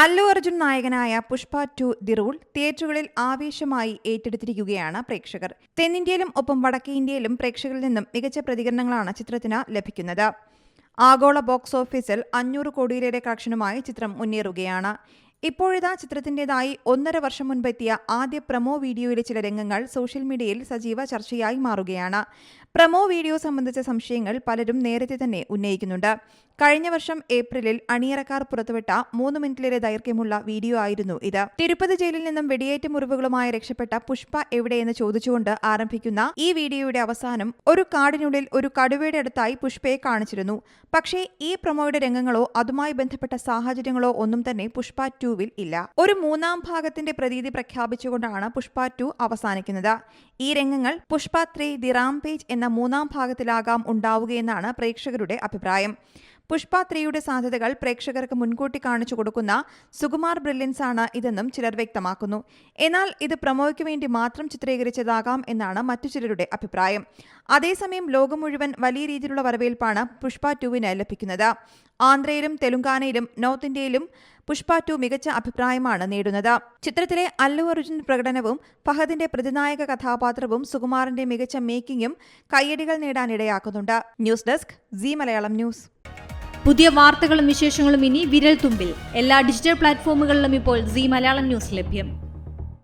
അല്ലു അർജുൻ നായകനായ Pushpa to the rule തിയേറ്ററുകളിൽ ആവേശമായി ഏറ്റെടുത്തിരിക്കുകയാണ് പ്രേക്ഷകർ. തെന്നിന്ത്യയിലും ഒപ്പം വടക്കേ ഇന്ത്യയിലും പ്രേക്ഷകരിൽ നിന്നും മികച്ച പ്രതികരണങ്ങളാണ് ചിത്രത്തിന് ലഭിക്കുന്നത്. ആഗോള ബോക്സ് ഓഫീസിൽ അഞ്ഞൂറ് കോടിയിലേറെ കളക്ഷനുമായി ചിത്രം മുന്നേറുകയാണ്. ഇപ്പോഴിതാ ചിത്രത്തിന്റേതായി ഒന്നര വർഷം മുൻപെത്തിയ ആദ്യ പ്രമോ വീഡിയോയിലെ ചില രംഗങ്ങൾ സോഷ്യൽ മീഡിയയിൽ സജീവ ചർച്ചയായി മാറുകയാണ്. പ്രമോ വീഡിയോ സംബന്ധിച്ച സംശയങ്ങൾ പലരും നേരത്തെ തന്നെ ഉന്നയിക്കുന്നുണ്ട്. കഴിഞ്ഞ വർഷം ഏപ്രിലിൽ അണിയറക്കാർ പുറത്തുവിട്ട മൂന്ന് മിനിറ്റിലേറെ ദൈർഘ്യമുള്ള വീഡിയോ ആയിരുന്നു ഇത്. തിരുപ്പതി ജയിലിൽ നിന്നും വെടിയേറ്റ മുറിവുകളുമായി രക്ഷപ്പെട്ട പുഷ്പ എവിടെയെന്ന് ചോദിച്ചുകൊണ്ട് ആരംഭിക്കുന്ന ഈ വീഡിയോയുടെ അവസാനം ഒരു കാടിനുള്ളിൽ ഒരു കടുവയുടെ അടുത്തായി പുഷ്പയെ കാണിച്ചിരുന്നു. പക്ഷേ ഈ പ്രമോയുടെ രംഗങ്ങളോ അതുമായി ബന്ധപ്പെട്ട സാഹചര്യങ്ങളോ ഒന്നും തന്നെ പുഷ്പ ടുവിൽ ഇല്ല. ഒരു മൂന്നാം ഭാഗത്തിന്റെ പ്രതീതി പ്രഖ്യാപിച്ചുകൊണ്ടാണ് പുഷ്പ ടു അവസാനിക്കുന്നത്. ഈ രംഗങ്ങൾ പുഷ്പ ത്രീ ദി റാംപേജ് എന്ന മൂന്നാം ഭാഗത്തിലാകാം ഉണ്ടാവുകയെന്നാണ് പ്രേക്ഷകരുടെ അഭിപ്രായം. പുഷ്പ ത്രീയുടെ സാധ്യതകൾ പ്രേക്ഷകർക്ക് മുൻകൂട്ടി കാണിച്ചു കൊടുക്കുന്ന സുകുമാർ ബ്രില്യൻസ് ആണ് ഇതെന്നും ചിലർ വ്യക്തമാക്കുന്നു. എന്നാൽ ഇത് പ്രമോയ്ക്ക് വേണ്ടി മാത്രം ചിത്രീകരിച്ചതാകാം എന്നാണ് മറ്റു ചിലരുടെ അഭിപ്രായം. അതേസമയം ലോകം മുഴുവൻ വലിയ രീതിയിലുള്ള വരവേൽപ്പാണ് പുഷ്പ ടുവിന് ലഭിക്കുന്നത്. ആന്ധ്രയിലും തെലുങ്കാനയിലും നോർത്ത് ഇന്ത്യയിലും പുഷ്പ ടു മികച്ച അഭിപ്രായമാണ് നേടുന്നത്. ചിത്രത്തിലെ അല്ലു അർജുൻ പ്രകടനവും ഫഹദിന്റെ പ്രതിനായക കഥാപാത്രവും സുകുമാറിന്റെ മികച്ച മേക്കിംഗും കയ്യടികൾ നേടാനിടയാക്കുന്നുണ്ട് news desk Zee Malayalam news. പുതിയ വാർത്തകളും വിശേഷങ്ങളും ഇനി വിരൽ തുമ്പിൽ. എല്ലാ ഡിജിറ്റൽ പ്ലാറ്റ്ഫോമുകളിലും ഇപ്പോൾ സി മലയാളം ന്യൂസ് ലഭ്യം.